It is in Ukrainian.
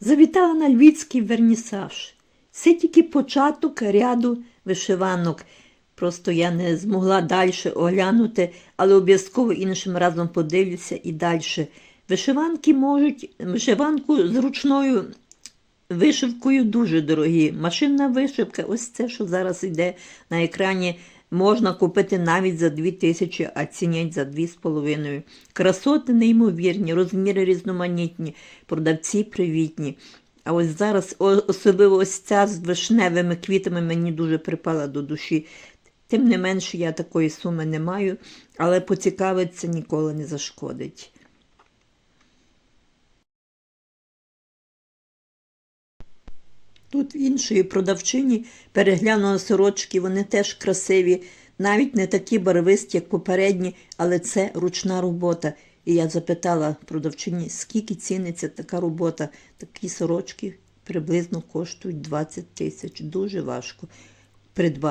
Завітала на львівський вернісаж. Це тільки початок ряду вишиванок. Просто я не змогла далі оглянути, але обов'язково іншим разом подивлюся і далі. Вишиванки можуть, вишиванку з ручною вишивкою дуже дорогі. Машинна вишивка, ось це, що зараз йде на екрані, можна купити навіть за 2 тисячі, а цінять за 2,5. Красоти неймовірні, розміри різноманітні, продавці привітні. А ось зараз, особливо ось ця з вишневими квітами мені дуже припала до душі. Тим не менше, я такої суми не маю, але поцікавитися ніколи не зашкодить. Тут в іншої продавчині переглянула сорочки, вони теж красиві, навіть не такі барвисті, як попередні, але це ручна робота. І я запитала продавчині, скільки ціниться така робота. Такі сорочки приблизно коштують 20 тисяч. Дуже важко придбати.